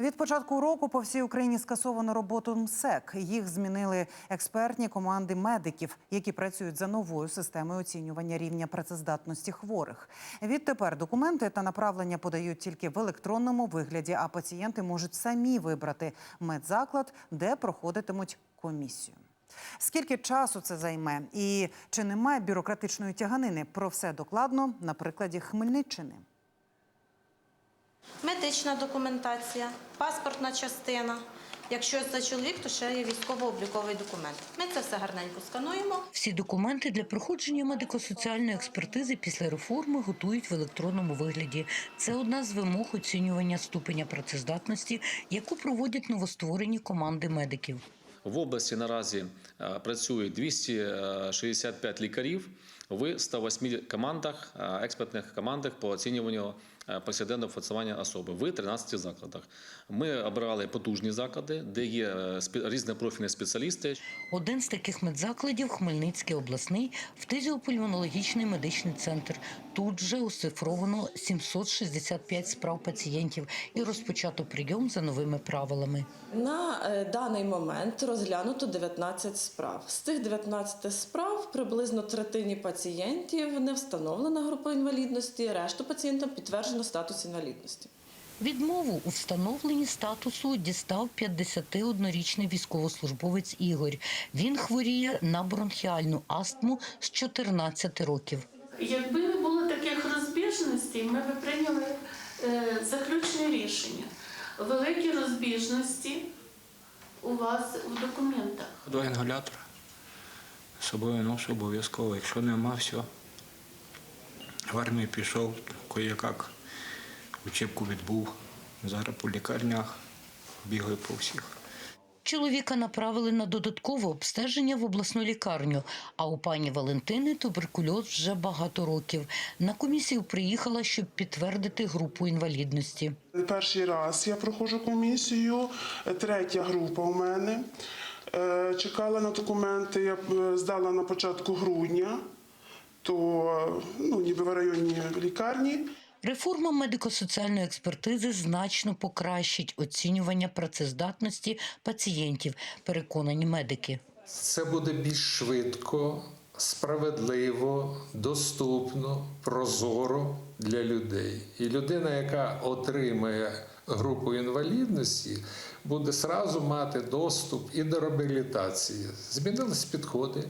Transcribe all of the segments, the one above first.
Від початку року по всій Україні скасовано роботу МСЕК. Їх змінили експертні команди медиків, які працюють за новою системою оцінювання рівня працездатності хворих. Відтепер документи та направлення подають тільки в електронному вигляді, а пацієнти можуть самі вибрати медзаклад, де проходитимуть комісію. Скільки часу це займе, і чи немає бюрократичної тяганини? Про все докладно на прикладі Хмельниччини. Медична документація, паспортна частина. Якщо це чоловік, то ще є військово-обліковий документ. Ми це все гарненько скануємо. Всі документи для проходження медико-соціальної експертизи після реформи готують в електронному вигляді. Це одна з вимог оцінювання ступеня працездатності, яку проводять новостворені команди медиків. В області наразі е, працює 265 лікарів в 108 командах, е, експертних командах по оцінюванню повсякденного функціонування особи в 13 закладах. Ми обрали потужні заклади, де є е, різнопрофільні спеціалісти. Один з таких медзакладів Хмельницький обласний фтизіопульмонологічний медичний центр. Тут же оцифровано 765 справ пацієнтів і розпочато прийом за новими правилами. На е, даний момент розглянуто 19 справ. З цих 19 справ приблизно третині пацієнтів не встановлена група інвалідності, решту пацієнтам підтверджено статус інвалідності. Відмову у встановленні статусу дістав 51-річний військовослужбовець Ігор. Він хворіє на бронхіальну астму з 14 років. Якби не було таких розбіжностей, ми б прийняли е, заключне рішення. Великі розбіжності у вас в документах. Два інгалятора. З собою ношу обов'язково. Якщо нема, все. В армію пішов, кое-як учебку відбув. Зараз по лікарнях бігаю по всіх. Чоловіка направили на додаткове обстеження в обласну лікарню. А у пані Валентини туберкульоз вже багато років. На комісію приїхала, щоб підтвердити групу інвалідності. Перший раз я проходжу комісію, третя група у мене. Е, Чекала на документи, я е, здала на початку грудня, то ну, ніби в районній лікарні. Реформа медико-соціальної експертизи значно покращить оцінювання працездатності пацієнтів, переконані медики. Це буде більш швидко, справедливо, доступно, прозоро для людей. І людина, яка отримає групу інвалідності, буде сразу мати доступ і до реабілітації. Змінились підходи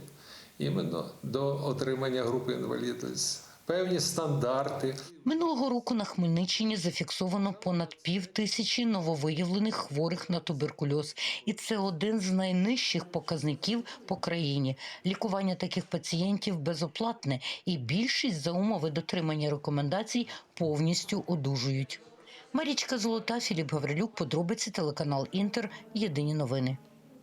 іменно до отримання групи інвалідності, певні стандарти. Минулого року на Хмельниччині зафіксовано понад пів тисячі нововиявлених хворих на туберкульоз, і це один з найнижчих показників по країні. Лікування таких пацієнтів безоплатне, і більшість за умови дотримання рекомендацій повністю одужують. Марічка Золота, Філіп Гаврилюк, подробиці телеканал Інтер. Єдині новини.